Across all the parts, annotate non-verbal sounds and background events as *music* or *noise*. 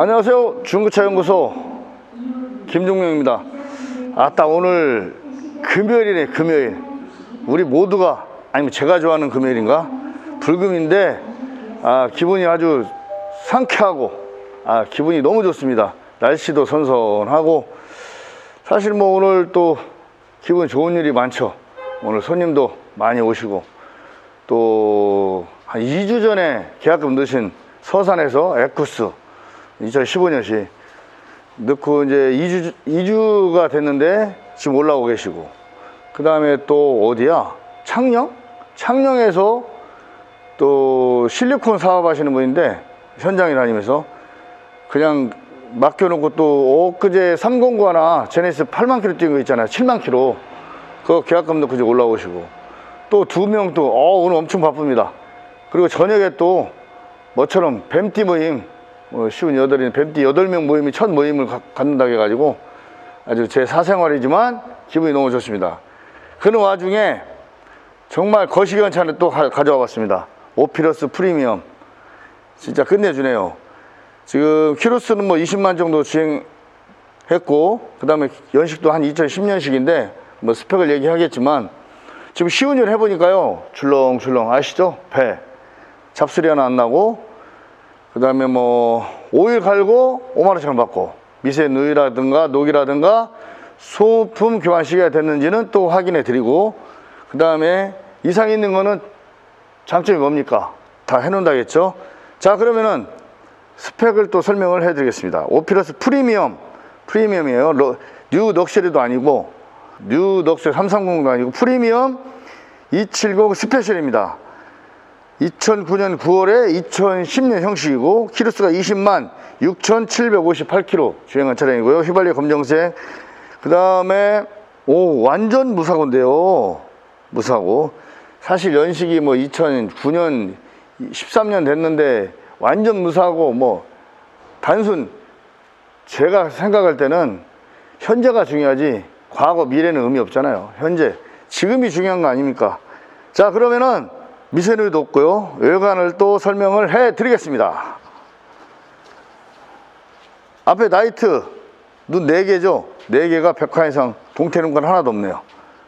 안녕하세요. 중고차 연구소 김종명입니다. 아따 오늘 금요일이네 금요일. 우리 모두가 아니면 제가 좋아하는 금요일인가? 불금인데 아 기분이 아주 상쾌하고 아 기분이 너무 좋습니다. 날씨도 선선하고 사실 뭐 오늘 또 기분 좋은 일이 많죠. 오늘 손님도 많이 오시고 또 한 2주 전에 계약금 넣으신 서산에서 에쿠스 2015년식. 넣고 이제 2주, 2주가 됐는데 지금 올라오고 계시고. 그 다음에 또 어디야? 창녕? 창녕에서 또 실리콘 사업 하시는 분인데 현장에 다니면서 그냥 맡겨놓고 또 엊그제 309 하나 제네시스 8만 킬로 뛴 거 있잖아요. 7만 킬로. 그거 계약금 넣고 이제 올라오시고. 또 두명또 어, 오늘 엄청 바쁩니다. 그리고 저녁에 또 뭐처럼 뱀띠 모임 뭐 쉬운 여덟인 뱀띠 여덟 명 모임이 첫 모임을 가- 갖는다고 해가지고 아주 제 사생활이지만 기분이 너무 좋습니다. 그런 와중에 정말 거시기한차를 또 가- 가져와 봤습니다. 오피러스 프리미엄. 진짜 끝내주네요. 지금 키로수는 뭐 20만 정도 주행했고 그 다음에 연식도 한 2010년식인데 뭐 스펙을 얘기하겠지만 지금 시운전 해보니까요. 줄렁줄렁 아시죠? 배. 잡소리 하나 안 나고 그 다음에 뭐 오일 갈고 5만원처럼 받고 미세 누이라든가 녹이라든가 소품 교환 시기가 됐는지는 또 확인해 드리고 그 다음에 이상 있는 거는 장점이 뭡니까? 다 해놓는다겠죠? 자 그러면은 스펙을 또 설명을 해 드리겠습니다. 오피러스 프리미엄, 프리미엄이에요. 러- 뉴 럭셔리도 아니고 뉴 럭셔리 330도 아니고 프리미엄 270 스페셜입니다. 2009년 9월에 2010년 형식이고 키로수가 20만 6,758km 주행한 차량이고요. 휘발유 검정색. 그 다음에 오 완전 무사고인데요. 무사고. 사실 연식이 뭐 2009년 13년 됐는데 완전 무사고 뭐 단순 제가 생각할 때는 현재가 중요하지 과거 미래는 의미 없잖아요. 현재 지금이 중요한 거 아닙니까? 자 그러면은 미세누이도 없고요. 외관을 또 설명을 해 드리겠습니다. 앞에 나이트 눈 4개죠? 4개가 백화 이상 동태는 건 하나도 없네요.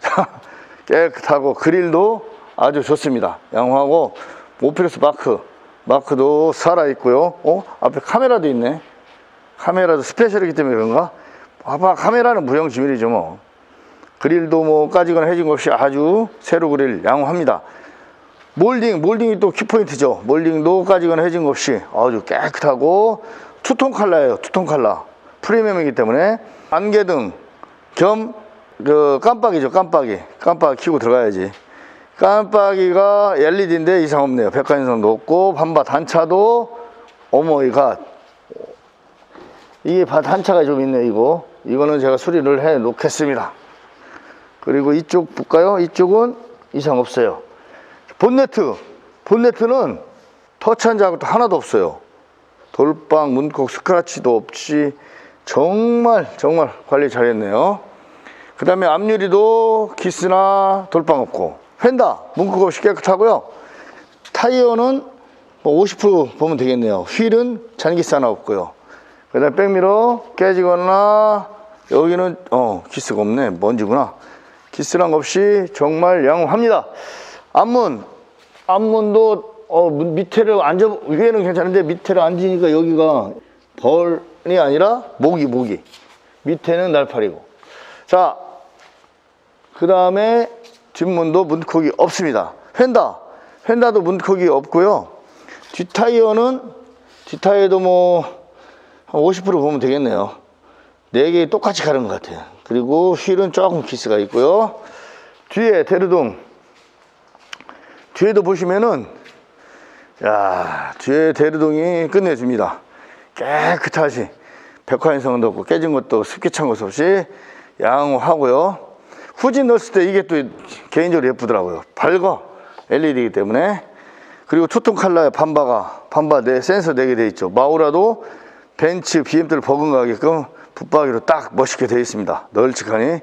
자, *laughs* 깨끗하고 그릴도 아주 좋습니다. 양호하고 오피러스 마크 마크도 살아있고요. 어? 앞에 카메라도 있네. 카메라도 스페셜이기 때문에 그런가? 봐봐 카메라는 무용지물이죠 뭐. 그릴도 뭐 까지거나 해진 것 없이 아주 세로 그릴 양호합니다. 몰딩, 몰딩이 또 키포인트죠. 몰딩도 까지거나 해진 것 없이 아주 깨끗하고 투톤 컬러예요. 투톤 컬러. 프리미엄이기 때문에 안개등 겸 그 깜빡이죠. 깜빡이. 깜빡이 켜고 들어가야지. 깜빡이가 LED인데 이상 없네요. 백화인상도 없고 반바 단차도 어머이가 이게 바 단차가 좀 있네 이거. 이거는 제가 수리를 해 놓겠습니다. 그리고 이쪽 볼까요? 이쪽은 이상 없어요. 본네트. 본네트는 터치한 자국도 하나도 없어요. 돌방, 문콕, 스크라치도 없이 정말 정말 관리 잘했네요. 그 다음에 앞유리도 기스나 돌방 없고 휀다 문콕 없이 깨끗하고요. 타이어는 뭐 50% 보면 되겠네요. 휠은 잔기스 하나 없고요. 그 다음에 백미러 깨지거나 여기는 어 기스가 없네 먼지구나. 기스랑 없이 정말 양호합니다. 앞문 앞문도 어, 문 밑에를 앉아 위에는 괜찮은데 밑에를 앉으니까 여기가 벌이 아니라 모기 모기. 밑에는 날파리고. 자 그 다음에 뒷문도 문콕이 없습니다. 휀다. 휀다도 문콕이 없고요. 뒷타이어는 뒷타이어도 뭐 한 50% 보면 되겠네요. 네개 똑같이 가는 것 같아요. 그리고 휠은 조금 키스가 있고요. 뒤에 대르동 뒤에도 보시면은 야 뒤에 대르동이 끝내줍니다. 깨끗하시 백화인성도 없고 깨진 것도 습기 찬 것 없이 양호하고요. 후진 넣었을 때 이게 또 개인적으로 예쁘더라고요. 밝아. LED이기 때문에. 그리고 투톤 컬러의 반바가 반바 네 센서 4개 되어 있죠. 마우라도 벤츠 BM들 버금가게끔 붙박이로 딱 멋있게 되어 있습니다. 널찍하니.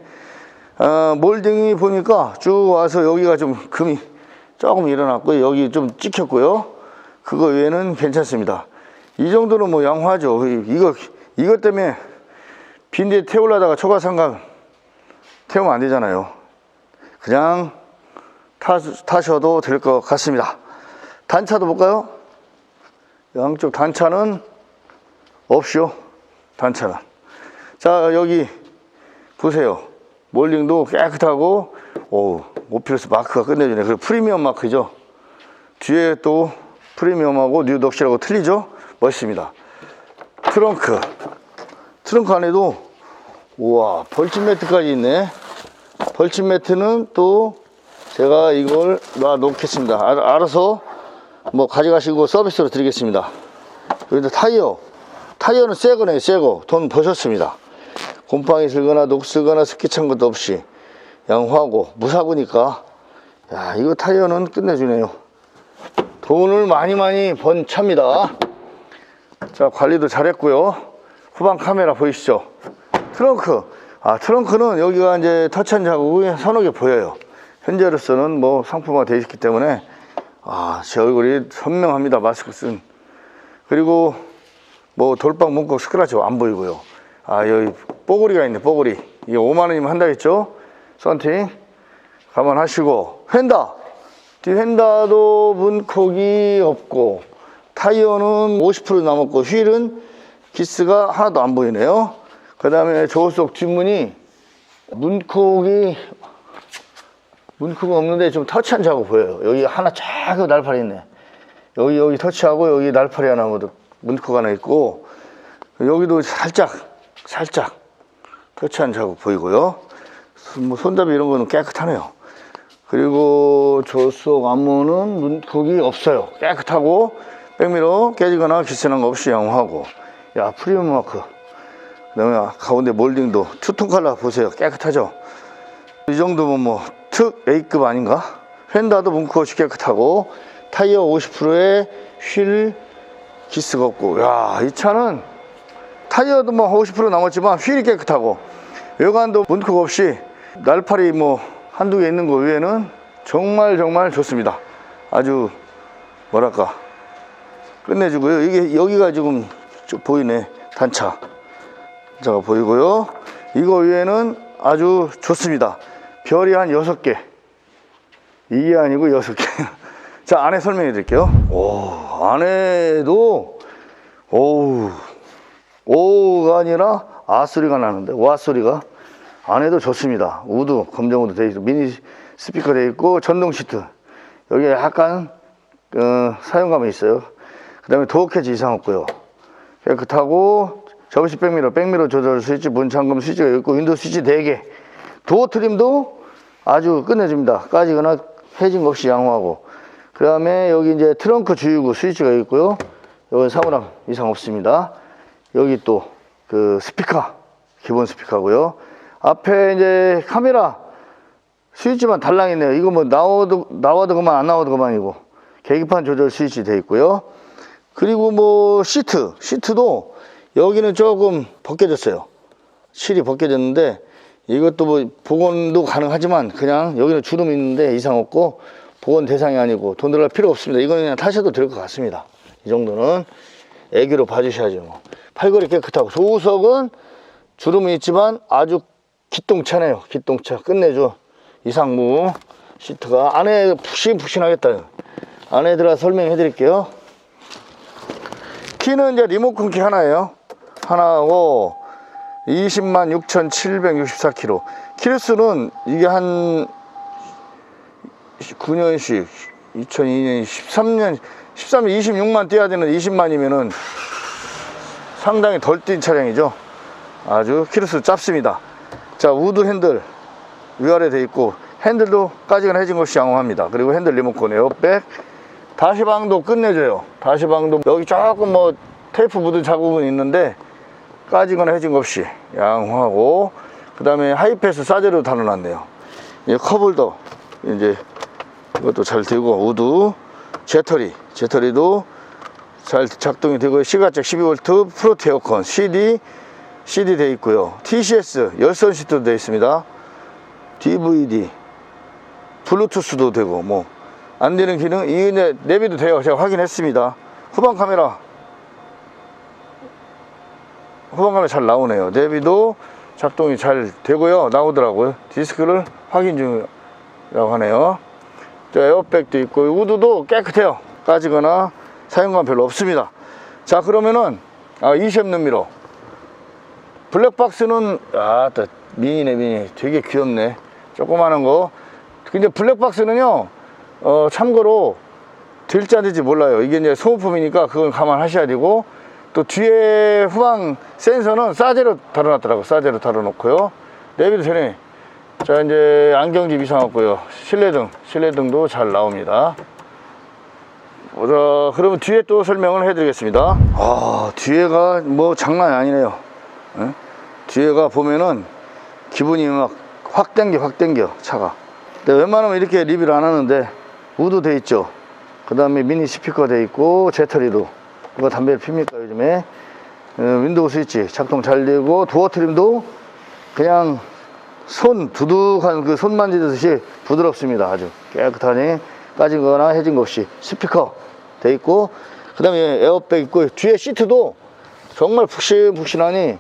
어, 몰딩이 보니까 쭉 와서 여기가 좀 금이 조금 일어났고요. 여기 좀 찍혔고요. 그거 외에는 괜찮습니다. 이 정도는 뭐. 이- 이거 이것 때문에 빈대 태우려다가 초가상각 태우면 안 되잖아요. 그냥 타, 타셔도 될 것 같습니다. 단차도 볼까요? 양쪽 단차는 없이요. 단차는. 자, 여기 보세요. 몰링도 깨끗하고, 오, 모필스 마크가 끝내주네. 그리고 프리미엄 마크죠. 뒤에 또 프리미엄하고 뉴덕시라고 틀리죠? 멋있습니다. 트렁크. 트렁크 안에도, 우와, 벌침 매트까지 있네. 벌침 매트는 또 제가 이걸 놔 놓겠습니다. 아- 알아서 뭐 가져가시고 서비스로 드리겠습니다. 여기다 타이어. 타이어는 새 거네요, 새 거. 돈 버셨습니다. 곰팡이 슬거나 녹슬거나 스키 찬 것도 없이 양호하고 무사고니까 야, 이거 타이어는 끝내주네요. 돈을 많이 많이 번 차입니다. 자, 관리도 잘했고요. 후방 카메라 보이시죠? 트렁크. 아, 트렁크는 여기가 이제 터치한 자국이 서너 개 보여요. 현재로서는 뭐 상품화가 되어 있기 때문에 아, 제 얼굴이 선명합니다. 마스크 쓴. 그리고 뭐 돌빵 문콕 스크라치 안 보이고요. 아, 여기 뽀글이가 있네, 뽀글이. 이게 5만 원이면 한다 했죠? 썬팅. 감안하시고. 휀다. 뒤 휀다도 문콕이 없고 타이어는 50% 남았고 휠은 기스가 하나도 안 보이네요. 그 다음에 조수석 뒷문이 문콕이 문콕은 없는데 좀 터치한 자국 보여요. 여기 하나 작은 날파리 있네. 여기 여기 터치하고 여기 날파리 하나 뭐 문콕 하나 있고 여기도 살짝 살짝 터치한 자국 보이고요. 뭐 손잡이 이런 거는 깨끗하네요. 그리고 조수석 안무는 문콕이 없어요. 깨끗하고 백미러 깨지거나 기스난 거 없이 양호하고 야 프리미엄 마크 그 다음에 가운데 몰딩도 투톤 컬러 보세요. 깨끗하죠. 이 정도면 뭐 특 A급 아닌가? 휀다도 문콕 없이 깨끗하고 타이어 50%에 휠 기스가 없고 야 이 차는 타이어도 뭐50% 남았지만 휠이 깨끗하고 외관도 문콕 없이 날파리 뭐 한두 개 있는 거 외에는 정말 정말 좋습니다. 아주 뭐랄까 끝내주고요. 이게 여기가 지금 쭉 보이네 단차 자가 보이고요. 이거 외에는 아주 좋습니다. 별이 한 여섯 개 이게 아니고 여섯 개. *laughs* 자 안에 설명해 드릴게요. 오 안에도 오우 오가 아니라 아 소리가 나는데 와 소리가 안에도 좋습니다. 우드 검정우드 돼 있고 미니 스피커 돼 있고 전동 시트 여기 약간 어, 사용감이 있어요. 그다음에 도어 캐치 이상 없고요. 깨끗하고 접시 백미러 백미러 조절 스위치 문 잠금 스위치가 있고 윈도우 스위치 4개 도어 트림도 아주 끝내줍니다. 까지거나 해진 거 없이 양호하고 그 다음에 여기 이제 트렁크 주유구 스위치가 있고요. 여기 사무랑 이상 없습니다. 여기 또 그 스피커 기본 스피커고요. 앞에 이제 카메라 스위치만 달랑 있네요. 이거 뭐 나와도 나와도 그만 안 나와도 그만이고 계기판 조절 스위치 돼 있고요. 그리고 뭐 시트 시트도 여기는 조금 벗겨졌어요. 실이 벗겨졌는데 이것도 뭐 복원도 가능하지만 그냥 여기는 주름 있는데 이상 없고 복원 대상이 아니고 돈 들어갈 필요 없습니다. 이거는 그냥 타셔도 될 것 같습니다. 이 정도는 애기로 봐주셔야죠. 뭐. 팔걸이 깨끗하고 조수석은 주름이 있지만 아주 기똥차네요. 기똥차 끝내줘. 이상무 시트가 안에 푹신푹신하겠다. 안에 들어가 설명해 드릴게요. 키는 이제 리모컨 키 하나예요. 하나하고 20만 6,764km. 키로수는 이게 한 9년씩 2002년 13년 13년 26만 뛰어야 되는 20만이면은 상당히 덜 뛴 차량이죠. 아주 키로수 짧습니다. 자 우드 핸들 위아래 돼 있고 핸들도 까지건 해진 것이 양호합니다. 그리고 핸들 리모컨 에어백 다시방도 끝내줘요. 다시방도 여기 조금 뭐 테이프 묻은 자국은 있는데 까지거나 해진 것 없이 양호하고 그 다음에 하이패스 싸제로 달아놨네요. 이 컵홀더 이제 이것도 잘 되고 우드 제터리 제터리도 잘 작동이 되고 시가적 12V 프로트 에어컨 CD CD 돼 있고요. TCS 열선 시트도 돼 있습니다. DVD 블루투스도 되고 뭐 안 되는 기능 이 이제 내비도 돼요. 제가 확인했습니다. 후방 카메라 후방감이 잘 나오네요. 내비도 작동이 잘 되고요. 나오더라고요. 디스크를 확인 중이라고 하네요. 자, 에어백도 있고 우드도 깨끗해요. 까지거나 사용감 별로 없습니다. 자 그러면은 아, 20눈미러 블랙박스는 아또 미니네 미니 되게 귀엽네. 조그마한 거. 근데 블랙박스는요 어 참고로 될지 안 될지 몰라요. 이게 이제 소모품이니까 그건 감안하셔야 되고 또 뒤에 후방 센서는 싸제로 달아놨더라고 싸제로 달아놓고요. 내비도 되네. 자 이제 안경집 이상 없고요. 실내등 실내등도 잘 나옵니다 자 그러면 뒤에 또 설명을 해드리겠습니다. 아 뒤에가 뭐 장난이 아니네요. 예? 뒤에가 보면은 기분이 막 확 땡겨 확 땡겨 차가. 근데 웬만하면 이렇게 리뷰를 안 하는데 우드 돼 있죠. 그 다음에 미니 스피커 돼 있고 배터리도. 누가 담배를 핍니까 요즘에? 어, 윈도우 스위치 작동 잘 되고 도어 트림도 그냥 손 두둑한 그 손 만지듯이 부드럽습니다 아주. 깨끗하니 까진 거나 해진 거 없이 스피커 돼 있고 그 다음에 에어백 있고 뒤에 시트도 정말 푹신푹신하니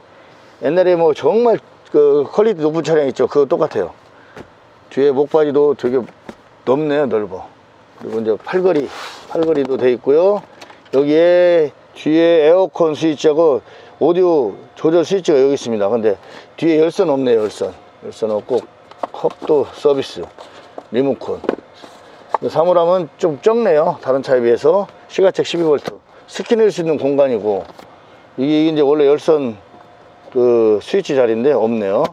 옛날에 뭐 정말 그 퀄리티 높은 차량 있죠. 그거 똑같아요. 뒤에 목바지도 되게 넓네요 넓어. 그리고 이제 팔걸이 팔걸이도 돼 있고요. 여기에 뒤에 에어컨 스위치하고 오디오 조절 스위치가 여기 있습니다. 근데 뒤에 열선 없네요 열선. 열선 없고 컵도 서비스 리모컨 사물함은 좀 적네요. 다른 차에 비해서. 시가책 12V 스키 낼수 있는 공간이고. 이게 이제 원래 열선 그 스위치 자리인데 없네요.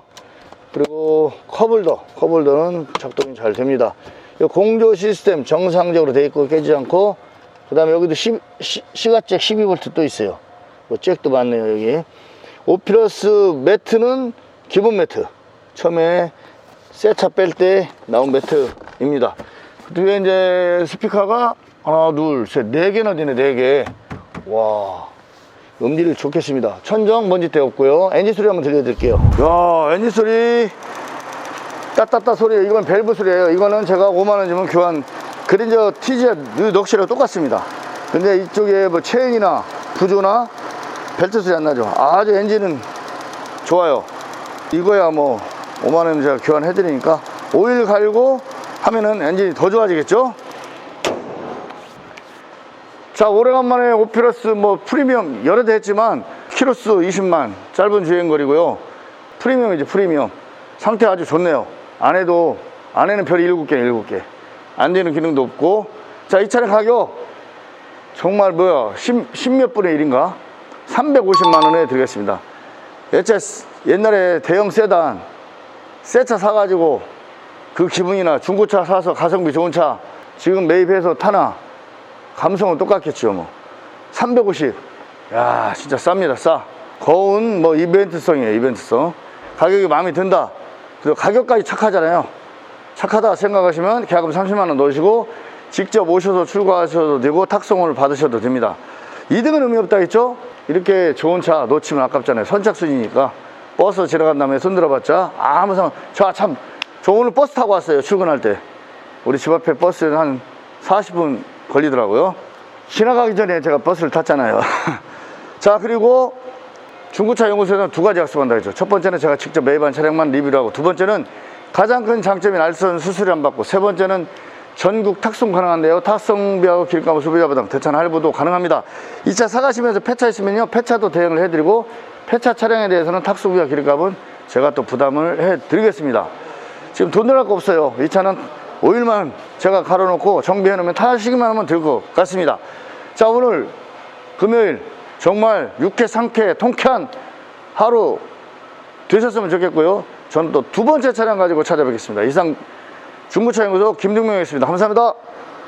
그리고 컵홀더. 컵홀더는 작동이 잘 됩니다. 이 공조 시스템 정상적으로 돼 있고 깨지지 않고 그 다음에 여기도 시, 시, 시 가잭 12V 또 있어요. 뭐 잭도 많네요 여기. 오피러스 매트는 기본 매트. 처음에 세차 뺄 때 나온 매트입니다. 그 뒤에 이제 스피커가 하나 둘 셋 네 개나 되네 네 개 와 음질이 좋겠습니다. 천정 먼지대 없고요. 엔진 소리 한번 들려드릴게요. 야, 엔진 소리 따따따 소리. 이건 밸브 소리예요. 이거는 제가 5만 원 주면 교환 그린저 TZ 넋이랑 똑같습니다. 근데 이쪽에 뭐 체인이나 부조나 벨트 소리 안 나죠. 아주 엔진은 좋아요. 이거야 뭐 5만 원 제가 교환해 드리니까 오일 갈고 하면은 엔진이 더 좋아지겠죠? 자 오래간만에 오피러스 뭐 프리미엄 여러 대 했지만 키로수 20만 짧은 주행거리고요. 프리미엄이죠 프리미엄. 상태 아주 좋네요. 안에도 안에는 별이 7개 7개. 안 되는 기능도 없고. 자 이 차량 가격. 정말 뭐야 10, 몇 분의 1인가? 350만 원에 드리겠습니다. 예차 옛날에 대형 세단 새 차 사가지고 그 기분이나 중고차 사서 가성비 좋은 차 지금 매입해서 타나 감성은 똑같겠죠 뭐. 350. 야 진짜 쌉니다 싸. 거운 뭐 이벤트성이에요 이벤트성. 가격이 마음에 든다. 그리고 가격까지 착하잖아요. 착하다 생각하시면 계약금 30만 원 넣으시고 직접 오셔서 출고하셔도 되고 탁송을 받으셔도 됩니다. 2등은 의미 없다 했죠? 이렇게 좋은 차 놓치면 아깝잖아요. 선착순이니까. 버스 지나간 다음에 손들어봤자 아무 상관 저 참 저 오늘 버스 타고 왔어요 출근할 때 우리 집 앞에 버스는 한 40분 걸리더라고요. 지나가기 전에 제가 버스를 탔잖아요. *laughs* 자, 그리고 중고차 연구소에는 두 가지 약속한다 했죠. 첫 번째는 제가 직접 매입한 차량만 리뷰를 하고 두 번째는 가장 큰 장점인 알선 수수료 안 받고 세 번째는 전국 탁송 가능한데요. 탁송비하고 길가무 소비자 부담 대찬 할부도 가능합니다. 이 차 사가시면서 폐차 있으면요. 폐차도 대응을 해드리고 폐차 차량에 대해서는 탁송비와 길값은 제가 또 부담을 해드리겠습니다. 지금 돈 들어갈 거 없어요. 이 차는 오일만 제가 갈아놓고 정비해 놓으면 타시기만 하면 될 것 같습니다. 자, 오늘 금요일 정말 육회, 상쾌, 통쾌한 하루 되셨으면 좋겠고요. 저는 또 두 번째 차량 가지고 찾아뵙겠습니다. 이상 중고차 연구소 김등명이었습니다. 감사합니다.